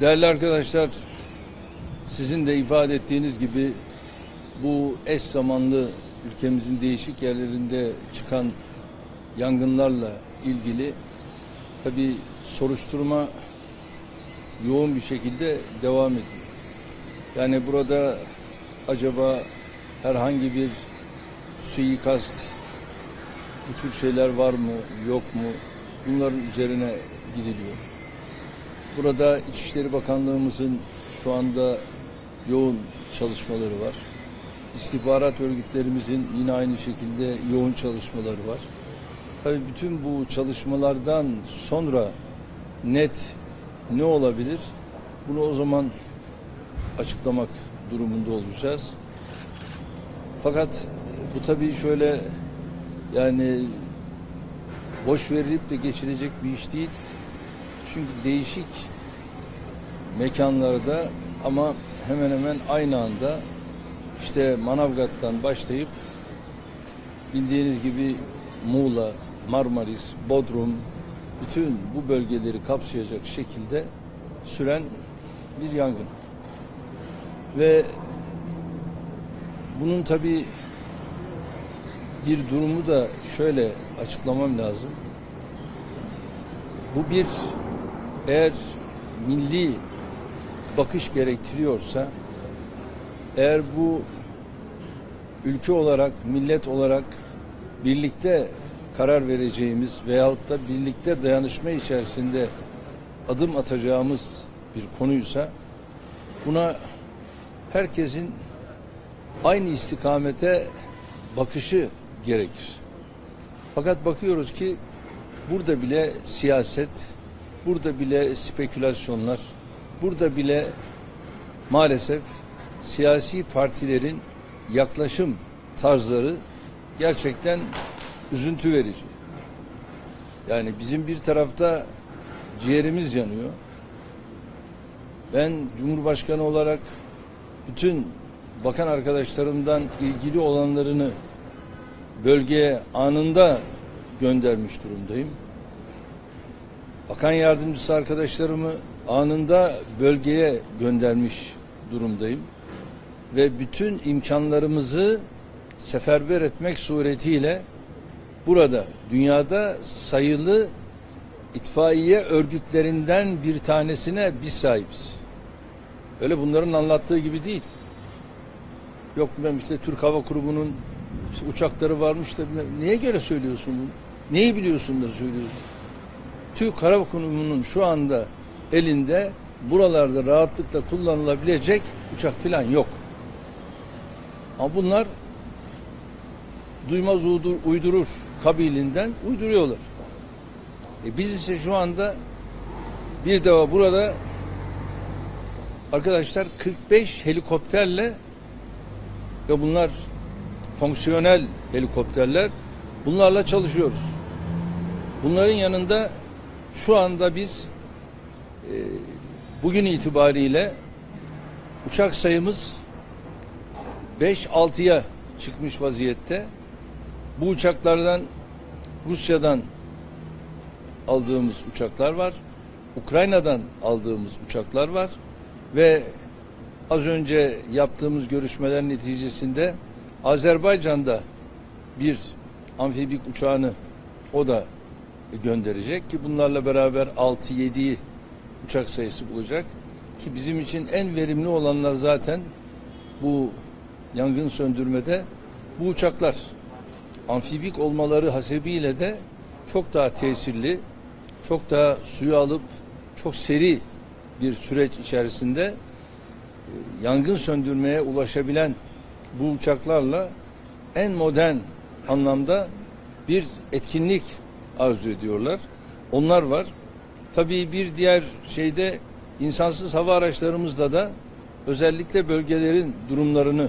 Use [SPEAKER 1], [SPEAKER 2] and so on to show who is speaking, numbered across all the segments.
[SPEAKER 1] Değerli arkadaşlar, sizin de ifade ettiğiniz gibi bu eş zamanlı ülkemizin değişik yerlerinde çıkan yangınlarla ilgili tabi soruşturma yoğun bir şekilde devam ediyor. Yani burada acaba herhangi bir suikast bu tür şeyler var mı yok mu bunların üzerine gidiliyor. Burada İçişleri Bakanlığımızın şu anda yoğun çalışmaları var. İstihbarat örgütlerimizin yine aynı şekilde yoğun çalışmaları var. Tabii bütün bu çalışmalardan sonra net ne olabilir? Bunu o zaman açıklamak durumunda olacağız. Fakat bu tabii şöyle yani boş verilip de geçilecek bir iş değil. Çünkü değişik mekanlarda ama hemen hemen aynı anda işte Manavgat'tan başlayıp bildiğiniz gibi Muğla, Marmaris, Bodrum bütün bu bölgeleri kapsayacak şekilde süren bir yangın. Ve bunun tabii bir durumu da şöyle açıklamam lazım. Bu bir eğer milli bakış gerektiriyorsa eğer bu ülke olarak, millet olarak birlikte karar vereceğimiz veyahut da birlikte dayanışma içerisinde adım atacağımız bir konuysa buna herkesin aynı istikamete bakışı gerekir. Fakat bakıyoruz ki burada bile siyaset, burada bile spekülasyonlar, burada bile maalesef siyasi partilerin yaklaşım tarzları gerçekten üzüntü verici. Yani bizim bir tarafta ciğerimiz yanıyor. Ben Cumhurbaşkanı olarak bütün bakan arkadaşlarımdan ilgili olanlarını bölgeye anında göndermiş durumdayım. Bakan yardımcısı arkadaşlarımı anında bölgeye göndermiş durumdayım. Ve bütün imkanlarımızı seferber etmek suretiyle burada dünyada sayılı itfaiye örgütlerinden bir tanesine biz sahibiz. Öyle bunların anlattığı gibi değil. Yok bilmem işte Türk Hava Kurumu'nun uçakları varmış da bilmem. Niye göre söylüyorsun bunu? Neyi biliyorsun da söylüyorsun? Türk Hava Kurumu'nun şu anda elinde buralarda rahatlıkla kullanılabilecek uçak falan yok. Ama bunlar duymaz uydur, uydurur kabilinden uyduruyorlar. E biz ise şu anda bir defa burada arkadaşlar 45 helikopterle ve bunlar fonksiyonel helikopterler bunlarla çalışıyoruz. Bunların yanında şu anda biz e, bugün itibariyle uçak sayımız 5-6'ya çıkmış vaziyette. Bu uçaklardan Rusya'dan aldığımız uçaklar var. Ukrayna'dan aldığımız uçaklar var ve az önce yaptığımız görüşmeler neticesinde Azerbaycan'da bir amfibik uçağını o da gönderecek ki bunlarla beraber 6-7 uçak sayısı bulacak. Ki bizim için en verimli olanlar zaten bu yangın söndürmede bu uçaklar. Amfibik olmaları hasebiyle de çok daha tesirli, çok daha suyu alıp çok seri bir süreç içerisinde e, yangın söndürmeye ulaşabilen bu uçaklarla en modern anlamda bir etkinlik arzu ediyorlar. Onlar var. Tabii bir diğer şeyde insansız hava araçlarımızda da özellikle bölgelerin durumlarını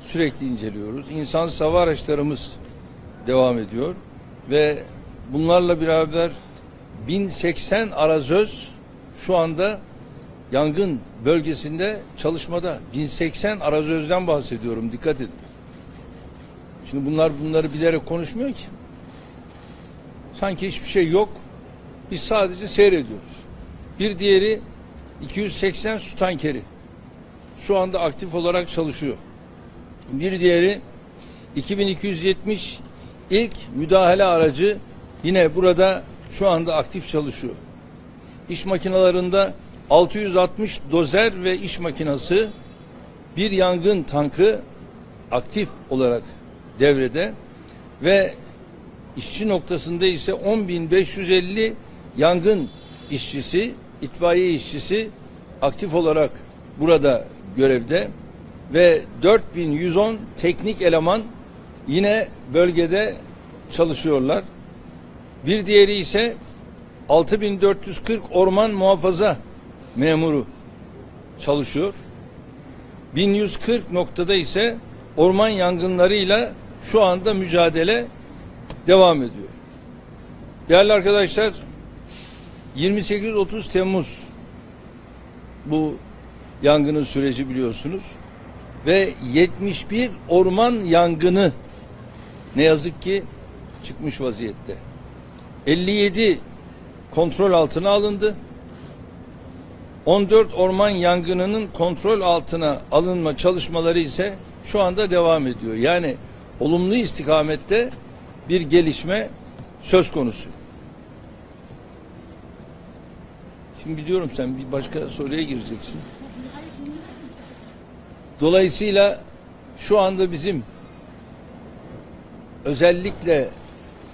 [SPEAKER 1] sürekli inceliyoruz. İnsansız hava araçlarımız devam ediyor ve bunlarla beraber 1080 arazöz şu anda yangın bölgesinde çalışmada 1080 arazözden bahsediyorum dikkat edin. Şimdi bunlar bunları bilerek konuşmuyor ki. Sanki hiçbir şey yok. Biz sadece seyrediyoruz. Bir diğeri 280 su tankeri. Şu anda aktif olarak çalışıyor. Bir diğeri 2270 ilk müdahale aracı yine burada şu anda aktif çalışıyor. İş makinalarında 660 dozer ve iş makinası bir yangın tankı aktif olarak devrede ve işçi noktasında ise 10.550 yangın işçisi, itfaiye işçisi aktif olarak burada görevde ve 4110 teknik eleman yine bölgede çalışıyorlar. Bir diğeri ise 6440 orman muhafaza memuru çalışıyor. 1140 noktada ise orman yangınlarıyla şu anda mücadele devam ediyor. Değerli arkadaşlar 28-30 Temmuz bu yangının süreci biliyorsunuz ve 71 orman yangını ne yazık ki çıkmış vaziyette. 57 kontrol altına alındı. 14 orman yangınının kontrol altına alınma çalışmaları ise şu anda devam ediyor. Yani olumlu istikamette bir gelişme söz konusu. Şimdi biliyorum sen bir başka soruya gireceksin. Dolayısıyla şu anda bizim özellikle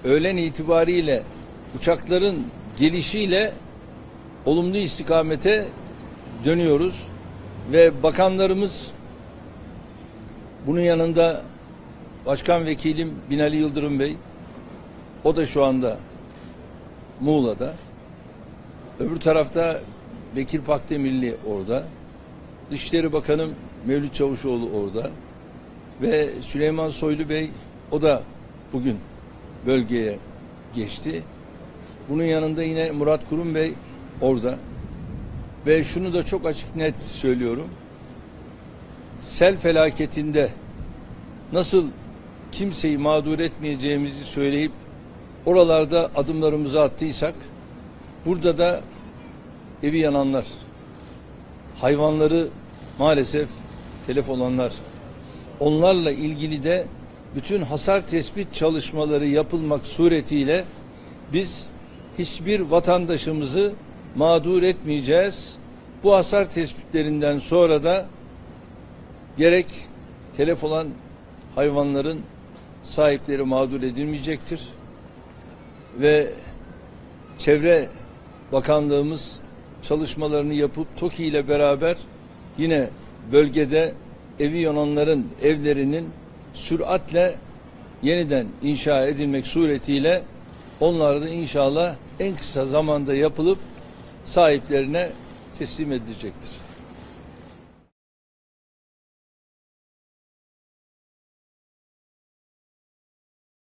[SPEAKER 1] öğlen itibariyle uçakların gelişiyle olumlu istikamete dönüyoruz ve bakanlarımız bunun yanında Başkan Vekilim Binali Yıldırım Bey o da şu anda Muğla'da. Öbür tarafta Bekir Pakdemirli orada. Dışişleri Bakanım Mevlüt Çavuşoğlu orada. Ve Süleyman Soylu Bey o da bugün bölgeye geçti. Bunun yanında yine Murat Kurum Bey orada. Ve şunu da çok açık net söylüyorum. Sel felaketinde nasıl kimseyi mağdur etmeyeceğimizi söyleyip oralarda adımlarımızı attıysak burada da evi yananlar, hayvanları maalesef telef olanlar, onlarla ilgili de bütün hasar tespit çalışmaları yapılmak suretiyle biz hiçbir vatandaşımızı mağdur etmeyeceğiz. Bu hasar tespitlerinden sonra da gerek telef olan hayvanların sahipleri mağdur edilmeyecektir. Ve Çevre Bakanlığımız çalışmalarını yapıp TOKİ ile beraber yine bölgede evi yananların evlerinin süratle yeniden inşa edilmek suretiyle onlar da inşallah en kısa zamanda yapılıp sahiplerine teslim edilecektir.